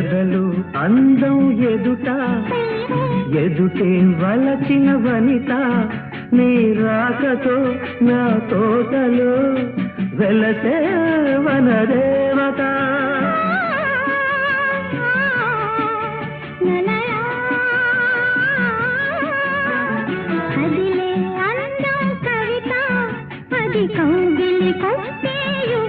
కథలు అందం ఎదుట. ఎదుటే వలచిన వనిత. నీ రాకతో నా తోటలో వెలసే వన దేవత కవిత. వనదేవత కౌగిలి కొట్టేయు